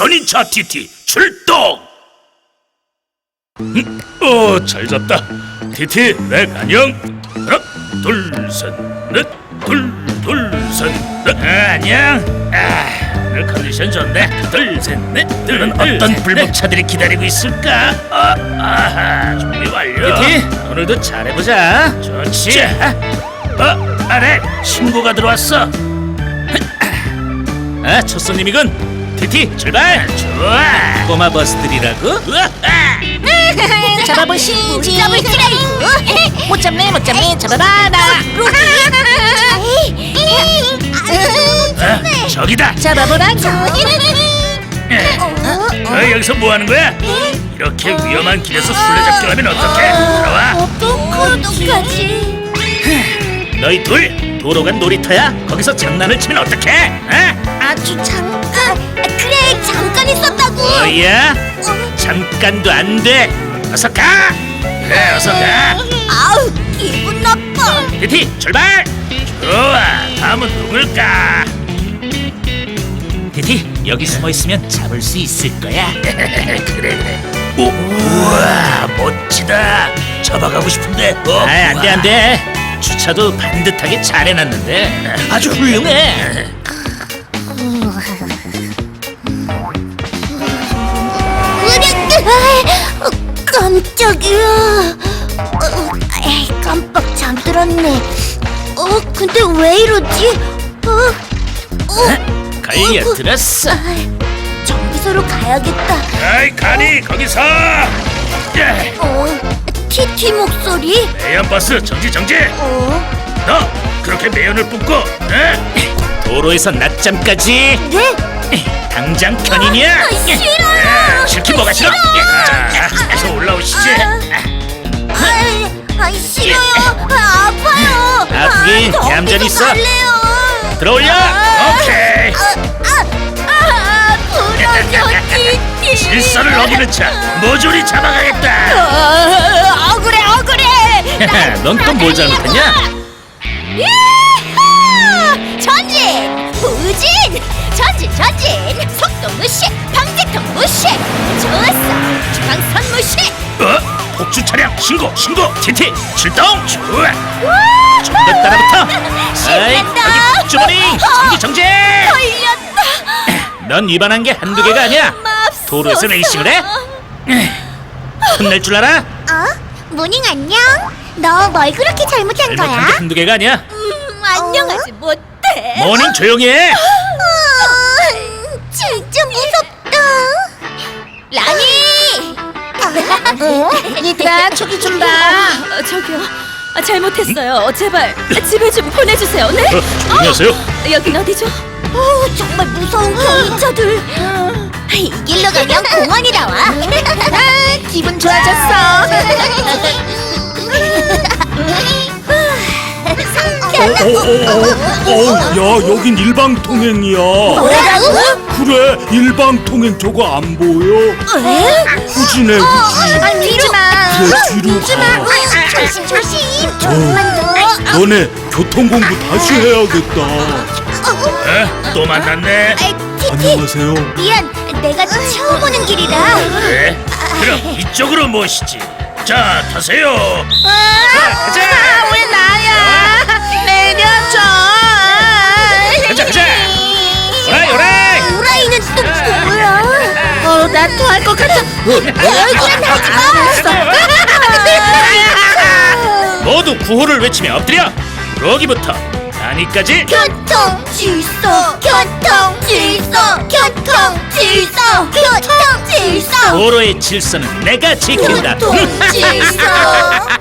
견인차 TT 출동! 음, 어, 잘 잡다. TT 렉 안녕. 하나, 둘, 셋, 넷, 둘, 둘, 셋, 넷. 아, 안녕. 아, 오늘 컨디션 좋네. 둘, 셋, 넷, 둘, 어떤 불법차들이 기다리고 있을까? 아, 아하, 준비 완료. TT, 오늘도 잘해보자. 좋지. 어, 아래 신고가 들어왔어. 아, 첫 손님이군. 티티 출발. 좋아. 꼬마 버스들이라고? 으아! 잡아보시지 잡을지라고 못 잡네 못 잡네 잡아봐라 아, 저기다. 잡아보라고 너 여기서 뭐 하는 거야? 이렇게 위험한 길에서 술래잡기 하면 어떡해? 들어와. 어떡하지 너희 둘 도로가 놀이터야. 거기서 장난을 치면 어떡해? 어? 아주 잠깐 그래 잠깐 있었다고 뭐야? 잠깐도 안 돼. 어서 가. 그래, 어서 가. 아우 기분 나빠 티티 출발. 좋아. 다음은 누굴까? 티티 여기 숨어 있으면 잡을 수 있을 거야. 그래 그래. 오, 우와 멋지다. 잡아가고 싶은데. 어, 아, 안돼 안돼. 주차도 반듯하게 잘 해놨는데 아주 훌륭해. 어, 깜짝이야. 어, 에이, 깜빡 잠들었네. 어 근데 왜 이러지? 어, 어, 걸려들었어. 아, 정비소로 가야겠다. 아이 가니 거기서. 예, 어 티티 목소리 매연 버스 정지 정지. 어 너 그렇게 매연을 뿜고 에? 도로에서 낮잠까지 네? 당장 견인이야. 아, 싫어요. 예, 싫긴 뭐가 싫어? 자, 어서 올라오시지. 아이, 아이 싫어요. 아, 아파요. 아프긴 아, 얌전히 있어. 들어올려. 아, 오케이. 아, 아, 아, 부러져. 질서를 어기는 차 모조리 잡아가겠다. 아, 억울해, 억울해. 넌 또 뭘 잘못했냐? 야호! 전진, 후진, 전진, 전진. 속도 무시, 방지턱 무시. 좋았어, 중앙선 무시. 어? 폭주 차량 신고 신고 TT 출동 좋아. 와! 좀더 따라붙어. 아이 신난다. 여기 폭주머니 정지 정지. 걸렸다. 넌 위반한 게 한두 개가 아니야. 맙소사. 도로에서 레이싱을 해? 혼낼 줄 알아? 어? 모닝 안녕. 너 뭘 그렇게 잘못한 잘못한 게 한두 개가 아니야. 음, 안녕하지 못해. 모닝 조용히 해. 어, 진짜 무섭다. 라니. 어? 얘들아 저기 좀 봐. 어, 저기요. 아, 잘못했어요. 제발 집에 좀 보내주세요. 네? 어, 조용히 하세요. 여긴 어디죠? 어, 정말 무서운. 이 길로 가면 공원이 나와. 아, 기분 좋아졌어. 어, 야, 여긴 일방 통행이야. 뭐라고? 그래, 일방 통행 저거 안 보여? 후진해, 후진. 아, 뒤로 마. 그래, 뒤로 가. 조심 조심. 조금만 더. 너네 교통 공부 다시 해야겠다. 어? 또 만났네. 아, 티티. 안녕하세요. 미안, 내가 처음 오는 길이라. 그래? 그럼 이쪽으로 모시지. 자 타세요. 아, 가자. 왜 나야? 내려줘. 가자, 가자. 오라이, 오라이. 오라이는 또 뭐야? 어, 나 토할 것 같아. 여기는 하지 마. 모두 구호를 외치며 엎드려. 여기부터 단위까지. 교통 질서, 교통 질서, 도로의 질서는 내가 지킨다. 교통 질서.